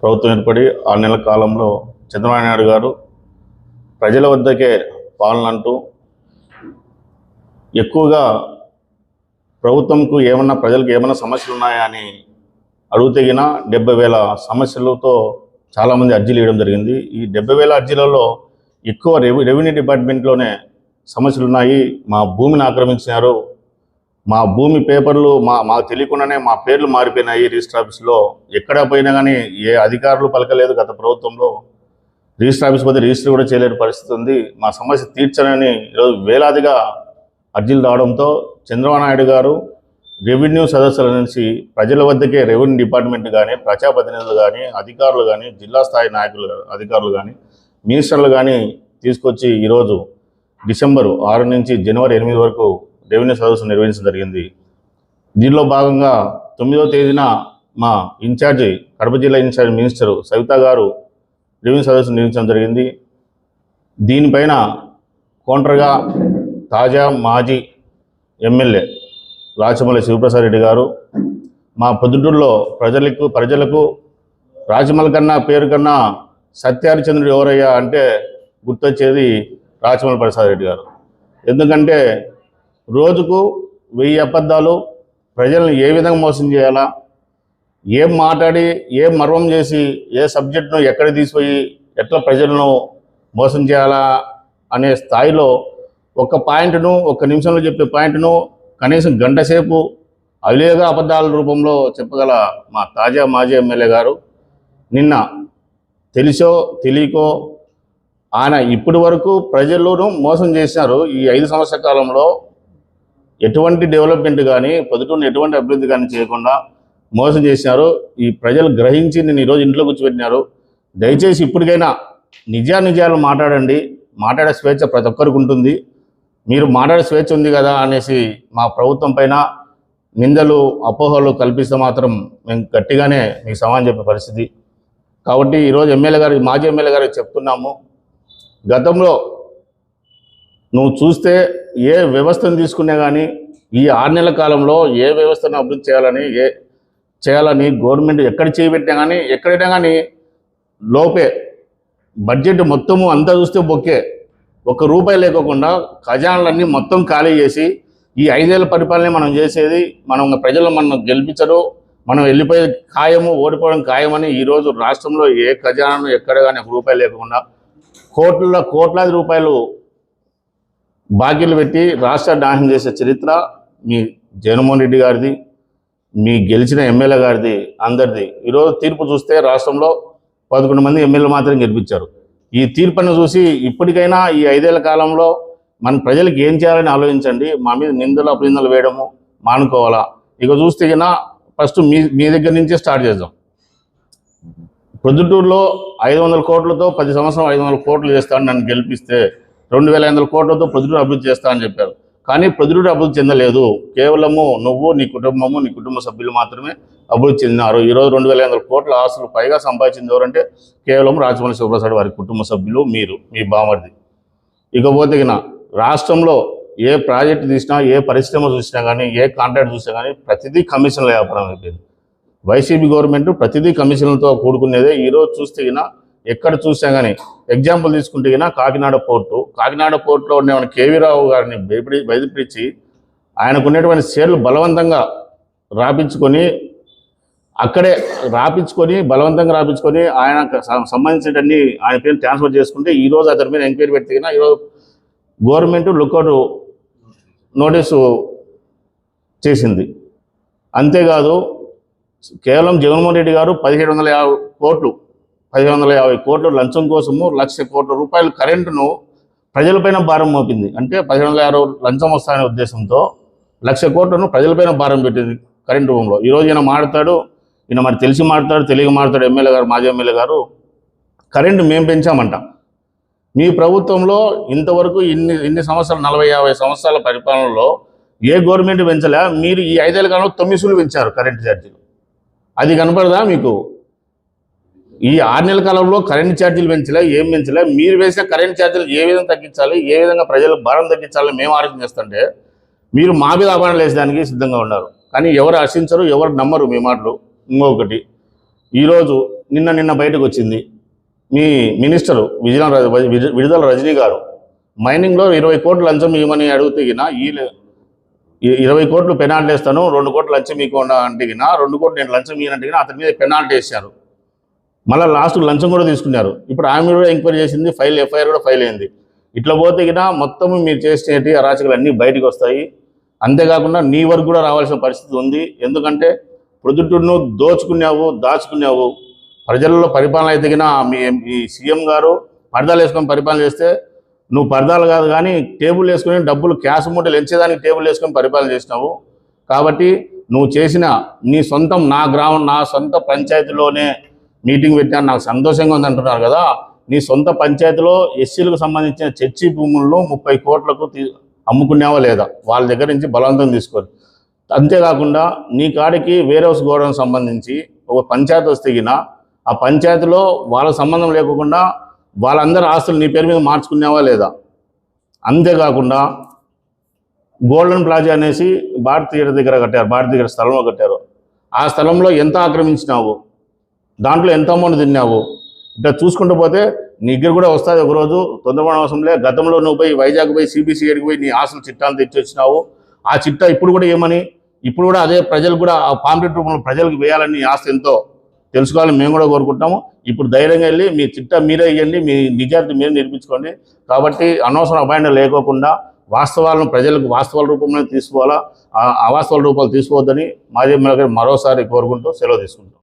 ప్రభుత్వం ఏర్పడి ఆరు నెలల కాలంలో చంద్రబాబు నాయుడు గారు ప్రజల వద్దకే పాలన అంటూ ఎక్కువగా ప్రభుత్వంకు ఏమన్నా ప్రజలకు ఏమైనా సమస్యలు ఉన్నాయా అని అడుగుతగిన డెబ్బై వేల సమస్యలతో చాలామంది అర్జీలు ఇవ్వడం జరిగింది. ఈ డెబ్బై వేల అర్జీలలో ఎక్కువ రెవెన్యూ డిపార్ట్మెంట్లోనే సమస్యలు ఉన్నాయి. మా భూమిని ఆక్రమించినారు. మా భూమి పేపర్లు మా మాకు తెలియకుండానే మా పేర్లు మారిపోయినాయి రిజిస్టర్ ఆఫీస్లో. ఎక్కడ పోయినా కానీ ఏ అధికారులు పలకలేదు గత ప్రభుత్వంలో. రిజిస్టర్ ఆఫీస్ పోతే రిజిస్టర్ కూడా చేయలేని పరిస్థితి ఉంది. మా సమస్య తీర్చనని ఈరోజు వేలాదిగా అర్జీలు రావడంతో చంద్రబాబు నాయుడు గారు రెవెన్యూ సదస్సుల నుంచి ప్రజల వద్దకే రెవెన్యూ డిపార్ట్మెంట్ కానీ ప్రజాప్రతినిధులు కానీ అధికారులు కానీ జిల్లా స్థాయి నాయకులు అధికారులు కానీ మినిస్టర్లు కానీ తీసుకొచ్చి ఈరోజు డిసెంబరు ఆరు నుంచి జనవరి ఎనిమిది వరకు రెవెన్యూ సదస్సు నిర్వహించడం జరిగింది. దీనిలో భాగంగా తొమ్మిదవ తేదీన మా ఇన్ఛార్జి కడప జిల్లా ఇన్ఛార్జి మినిస్టరు సవిత గారు రెవెన్యూ సదస్సు నిర్వహించడం జరిగింది. దీనిపైన కౌంటర్గా తాజా మాజీ ఎమ్మెల్యే రాచమల్లి శివప్రసాద్ రెడ్డి గారు మా పొద్దుటూరులో ప్రజలకు ప్రజలకు రాచమల్లి కన్నా పేరు కన్నా సత్యహరిచంద్రుడు ఎవరయ్యా అంటే గుర్తొచ్చేది రాచమల్లి ప్రసాద్ రెడ్డి గారు. ఎందుకంటే రోజుకు వెయ్యి అబద్ధాలు ప్రజలను ఏ విధంగా మోసం చేయాలా ఏం మాట్లాడి ఏం మర్వం చేసి ఏ సబ్జెక్టును ఎక్కడ తీసిపోయి ఎట్లా ప్రజలను మోసం చేయాలా అనే స్థాయిలో ఒక పాయింట్ను ఒక నిమిషంలో చెప్పే పాయింట్ను కనీసం గంట సేపు అవిలేగా అబద్ధాల రూపంలో చెప్పగల మా తాజా మాజీ ఎమ్మెల్యే గారు. నిన్న తెలిసో తెలియకో ఆయన ఇప్పటి వరకు ప్రజలను మోసం చేసినారు ఈ ఐదు సంవత్సర కాలంలో. ఎటువంటి డెవలప్మెంట్ కానీ పొద్దుటూరుని ఎటువంటి అభివృద్ధి కానీ చేయకుండా మోసం చేసినారు. ఈ ప్రజలు గ్రహించి నేను ఈరోజు ఇంట్లో కూర్చోబెట్టినారు. దయచేసి ఇప్పటికైనా నిజానిజాలు మాట్లాడండి. మాట్లాడే స్వేచ్ఛ ప్రతి ఒక్కరికి ఉంటుంది. మీరు మాట్లాడే స్వేచ్ఛ ఉంది కదా అనేసి మా ప్రభుత్వం పైన నిందలు అపోహలు కల్పిస్తే మాత్రం మేము గట్టిగానే మీకు సమాధానం చెప్పే పరిస్థితి. కాబట్టి ఈరోజు ఎమ్మెల్యే గారికి మాజీ ఎమ్మెల్యే గారికి చెప్తున్నాము. గతంలో నువ్వు చూస్తే ఏ వ్యవస్థను తీసుకున్నా కానీ ఈ ఆరు నెలల కాలంలో ఏ వ్యవస్థను అభివృద్ధి చేయాలని ఏ చేయాలని గవర్నమెంట్ ఎక్కడ చేయబెట్టినా కానీ ఎక్కడైనా కానీ లోపే బడ్జెట్ మొత్తము అంతా చూస్తే బొక్కే. ఒక్క రూపాయి లేకోకుండా ఖజానాలన్నీ మొత్తం ఖాళీ చేసి ఈ ఐదేళ్ళ పరిపాలన మనం చేసేది మనం ప్రజలు మనం గెలిపించరు మనం వెళ్ళిపోయే ఖాయము ఓడిపోవడం ఖాయమని ఈరోజు రాష్ట్రంలో ఏ ఖజానాను ఎక్కడ కానీ ఒక రూపాయి లేకుండా కోట్ల కోట్లాది రూపాయలు బాకీలు పెట్టి రాష్ట్ర నాశనం చేసే చరిత్ర మీ జగన్మోహన్ రెడ్డి గారిది మీ గెలిచిన ఎమ్మెల్యే గారిది అందరిది. ఈరోజు తీర్పు చూస్తే రాష్ట్రంలో పదకొండు మంది ఎమ్మెల్యేలు మాత్రం గెలిపించారు. ఈ తీర్పును చూసి ఇప్పటికైనా ఈ ఐదేళ్ళ కాలంలో మన ప్రజలకు ఏం చేయాలని ఆలోచించండి. మా మీద నిందలు అపనిందలు వేయడము మానుకోవాలా? ఇక చూస్తే కన్నా ఫస్ట్ మీ మీ దగ్గర నుంచే స్టార్ట్ చేద్దాం. ప్రొద్దుటూరులో ఐదు వందల కోట్లతో పది సంవత్సరం ఐదు వందల కోట్లు చేస్తాను నన్ను గెలిపిస్తే రెండు వేల ఐదు కోట్లతో ప్రొద్దుటూరు అభివృద్ధి చేస్తా అని చెప్పారు. కానీ ప్రొద్దుటూరు అభివృద్ధి చెందలేదు. కేవలము నువ్వు నీ కుటుంబము నీ కుటుంబ సభ్యులు మాత్రమే అభివృద్ధి చెందినారు. ఈరోజు రెండు వేల ఐదు కోట్ల ఆస్తులు పైగా సంపాదించింది ఎవరంటే కేవలం రాజమౌళి శివప్రసాద్ వారి కుటుంబ సభ్యులు మీరు మీ బామర్ది. ఇకపోతే రాష్ట్రంలో ఏ ప్రాజెక్ట్ తీసినా ఏ పరిశ్రమ చూసినా కానీ ఏ కాంట్రాక్ట్ చూసినా కానీ ప్రతిదీ కమిషన్ల వ్యాపారం అయిపోయింది. వైసీపీ గవర్నమెంట్ ప్రతిదీ కమిషన్లతో కూడుకునేదే. ఈరోజు చూస్తే ఎక్కడ చూసినా కానీ ఎగ్జాంపుల్ తీసుకుంటే కన్నా కాకినాడ పోర్టు. కాకినాడ పోర్టులో ఉన్న కేవీ రావు గారిని భయపడి బయటపించి ఆయనకున్నటువంటి షేర్లు బలవంతంగా రాపించుకొని అక్కడే రాపించుకొని బలవంతంగా రాపించుకొని ఆయన సంబంధించినవన్నీ ఆయన పేరు ట్రాన్స్ఫర్ చేసుకుంటే ఈరోజు అతని మీద ఎంక్వైరీ పెడితే గిన ఈరోజు గవర్నమెంట్ లుక్అవుట్ నోటీసు చేసింది. అంతేకాదు కేవలం జగన్మోహన్ రెడ్డి గారు పదిహేడు వందల యాభై కోట్లు పది వందల యాభై కోట్లు లంచం కోసము లక్ష కోట్ల రూపాయలు కరెంటును ప్రజలపైన భారం మోపింది. అంటే పది వందల యాభై లంచం వస్తాయనే ఉద్దేశంతో లక్ష కోట్లను ప్రజలపైన భారం పెట్టింది కరెంటు రూపంలో ఈరోజు ఈయన మాడతాడు ఈయన మరి తెలిసి మాడతాడు తెలియక మాడతాడు ఎమ్మెల్యే గారు మాజీ ఎమ్మెల్యే గారు కరెంటు మేము పెంచామంట. మీ ప్రభుత్వంలో ఇంతవరకు ఇన్ని ఇన్ని సంవత్సరాలు నలభై యాభై సంవత్సరాల పరిపాలనలో ఏ గవర్నమెంట్ పెంచలే? మీరు ఈ ఐదేళ్ళ కాలంలో తొమ్మిది సులు పెంచారు కరెంటు ఛార్జీలు. అది కనపడదా మీకు? ఈ ఆరు నెలల కాలంలో కరెంట్ ఛార్జీలు పెంచలే ఏం పెంచలే. మీరు వేసిన కరెంట్ ఛార్జీలు ఏ విధంగా తగ్గించాలి ఏ విధంగా ప్రజలకు భారం తగ్గించాలని మేము ఆలోచన చేస్తుంటే మీరు మా మీద అభారం వేసేదానికి సిద్ధంగా ఉన్నారు. కానీ ఎవరు హర్షించరు ఎవరు నమ్మరు మీ మాటలు. ఇంకొకటి ఈరోజు నిన్న నిన్న బయటకు వచ్చింది మీ మినిస్టరు విజయ విడుదల రజనీ గారు. మైనింగ్లో ఇరవై కోట్లు లంచం ఇవ్వమని అడుగుతున్నా ఈ ఇరవై కోట్లు పెనాల్టీ వేస్తాను రెండు కోట్లు లంచం ఇవ్వకుండా అంటే రెండు కోట్లు నేను లంచం ఇవ్వనంటే అతని మీద పెనాల్టీ వేశారు. మళ్ళీ లాస్ట్ లంచం కూడా తీసుకున్నారు. ఇప్పుడు ఆమె కూడా ఎంక్వైరీ చేసింది ఫైల్ ఎఫ్ఐఆర్ కూడా ఫైల్ అయింది. ఇట్లా పోతే గిన మొత్తం మీరు చేసేటి అరాచకాలు అన్నీ బయటకు వస్తాయి. అంతేకాకుండా నీ వరకు కూడా రావాల్సిన పరిస్థితి ఉంది. ఎందుకంటే ప్రొద్దుటూరును దోచుకున్నావు దాచుకున్నావు. ప్రజల్లో పరిపాలన అయితే మీ ఈ సీఎం గారు పరదాలు వేసుకొని పరిపాలన చేస్తే నువ్వు పరదాలు కాదు కానీ టేబుల్ వేసుకొని డబ్బులు క్యాష్ మూటలు ఎంచేదానికి టేబుల్ వేసుకొని పరిపాలన చేసినావు. కాబట్టి నువ్వు చేసిన నీ సొంతం నా గ్రామం నా సొంత పంచాయతీలోనే మీటింగ్ పెట్టాను నాకు సంతోషంగా ఉంది అంటున్నారు కదా. నీ సొంత పంచాయతీలో ఎస్సీలకు సంబంధించిన చర్చి భూముల్లో ముప్పై కోట్లకు తీ- లేదా? వాళ్ళ దగ్గర నుంచి బలవంతం తీసుకోరు అంతేకాకుండా నీ కాడికి వేరే హౌస్ గోడౌన్ సంబంధించి ఒక పంచాయతీ వస్తేగిన ఆ పంచాయతీలో వాళ్ళ సంబంధం లేకుండా వాళ్ళందరి ఆస్తులు నీ పేరు మీద మార్చుకునేవా లేదా? అంతేకాకుండా గోల్డెన్ ప్లాజా అనేసి భారతీయుడి దగ్గర కట్టారు భారతీయుడి స్థలంలో కట్టారు. ఆ స్థలంలో ఎంత ఆక్రమించినావు? దాంట్లో ఎంత అమౌంట్ తిన్నావు? ఇట్లా చూసుకుంటూ పోతే నీ దగ్గర కూడా వస్తుంది ఒకరోజు. అవసరం లే. గతంలో నువ్వు పోయి వైజాగ్ పోయి సిబిసిఐడికి పోయి నీ ఆస్తులు చిట్టాలు తెచ్చి వచ్చినావు ఆ చిట్టా ఇప్పుడు కూడా ఏమని? ఇప్పుడు కూడా అదే ప్రజలు కూడా ఆ పాంప్లెట్ రూపంలో ప్రజలకు వేయాలని నీ ఆస్తి ఎంతో తెలుసుకోవాలని మేము కూడా కోరుకుంటాము. ఇప్పుడు ధైర్యంగా వెళ్ళి మీ చిట్టా మీరే ఇవ్వండి మీ నిజాయితీ మీరు నిర్మించుకోండి. కాబట్టి అనవసరం అపాయింట్ లేకోకుండా వాస్తవాలను ప్రజలకు వాస్తవాల రూపంలో తీసుకోవాలా? ఆ అవాస్తవాల రూపాలు తీసుకోవద్దని మాజీ మరొకసారి మరోసారి కోరుకుంటూ సెలవు తీసుకుంటాం